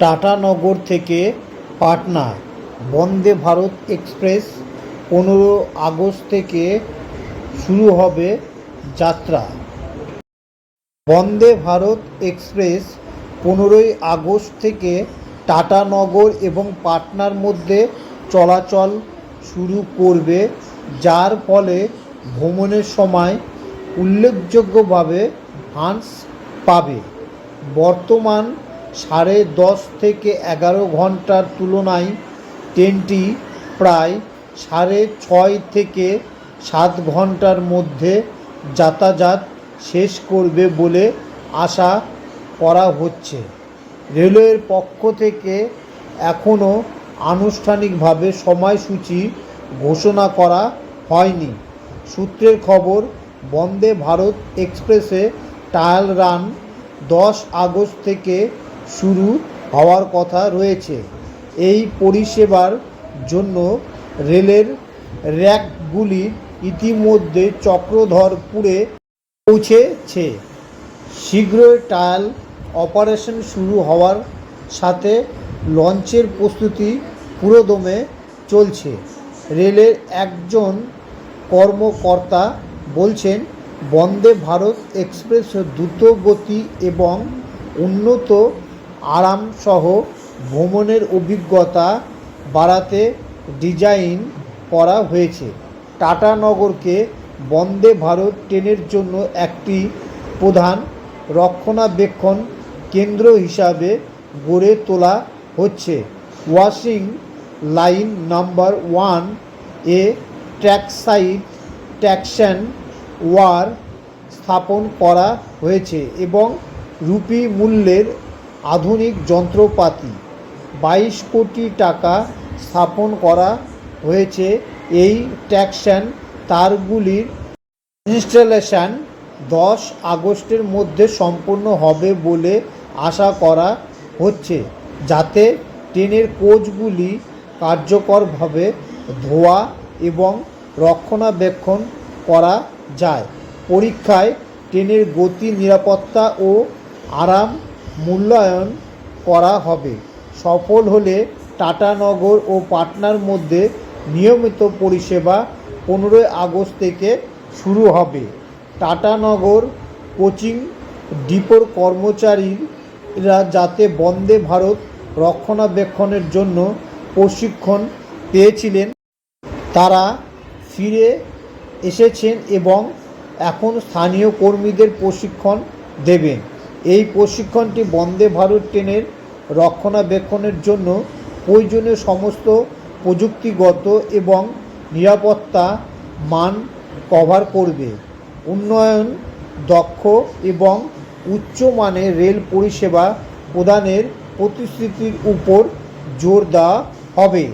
টাটানগর থেকে পাটনা বন্দে ভারত এক্সপ্রেস পনেরো আগস্ট থেকে শুরু হবে যাত্রা। বন্দে ভারত এক্সপ্রেস পনেরোই আগস্ট থেকে টাটানগর এবং পাটনার মধ্যে চলাচল শুরু করবে, যার ফলে ভ্রমণের সময় উল্লেখযোগ্যভাবে হ্রাস পাবে। বর্তমান সাড়ে দশ থেকে এগারো ঘণ্টার তুলনায় ট্রেনটি প্রায় সাড়ে ছয় থেকে সাত ঘণ্টার মধ্যে যাতায়াত শেষ করবে বলে আশা করা হচ্ছে। রেলওয়ের পক্ষ থেকে এখনও আনুষ্ঠানিকভাবে সময়সূচি ঘোষণা করা হয়নি। সূত্রের খবর, বন্দে ভারত এক্সপ্রেসে ট্রায়াল রান দশ আগস্ট থেকে শুরু হওয়ার কথা রয়েছে। এই পরিষেবার জন্য রেলের র্যাকগুলি ইতিমধ্যে চক্রধরপুরে পৌঁছেছে। শীঘ্রই ট্রায়াল অপারেশন শুরু হওয়ার সাথে লঞ্চের প্রস্তুতি পুরোদমে চলছে। রেলের একজন কর্মকর্তা বলছেন, বন্দে ভারত এক্সপ্রেস দ্রুত গতি এবং উন্নত আরামসহ ভ্রমণের অভিজ্ঞতা বাড়াতে ডিজাইন করা হয়েছে। টাটানগরকে বন্দে ভারত ট্রেনের জন্য একটি প্রধান রক্ষণাবেক্ষণ কেন্দ্র হিসাবে গড়ে তোলা হচ্ছে। ওয়াশিং লাইন নাম্বার ওয়ান এ ট্র্যাকসাইড ট্যাকশন ওয়ার স্থাপন করা হয়েছে এবং রুপি মূল্যের আধুনিক যন্ত্রপাতি। বাইশ কোটি টাকা স্থাপন করা হয়েছে এই ট্যাকশন তারগুলির ইনস্টলেশন। দশ আগস্টের মধ্যে সম্পূর্ণ হবে বলে আশা করা হচ্ছে, যাতে ট্রেনের কোচগুলি কার্যকরভাবে ধোয়া এবং রক্ষণাবেক্ষণ করা যায়। পরীক্ষায় ট্রেনের গতি, নিরাপত্তা ও আরাম মূল্যায়ন করা হবে। সফল হলে টাটানগর ও পাটনার মধ্যে নিয়মিত পরিষেবা পনেরোই আগস্ট থেকে শুরু হবে। টাটানগর কোচিং ডিপোর কর্মচারীরা যাতে বন্দে ভারত রক্ষণাবেক্ষণের জন্য প্রশিক্ষণ পেয়েছিলেন, তারা ফিরে এসেছেন এবং এখন স্থানীয় কর্মীদের প্রশিক্ষণ দেবেন। প্রশিক্ষণটি বন্দে ভারত ট্রেনের রক্ষণাবেক্ষণের জন্য প্রয়োজনীয় সমস্ত প্রযুক্তিগত এবং নিরাপত্তা মান কভার করবে। উন্নয়ন, দক্ষ এবং উচ্চমানের রেল পরিষেবা প্রদানের প্রতিশ্রুতির উপর জোর দেওয়া হবে।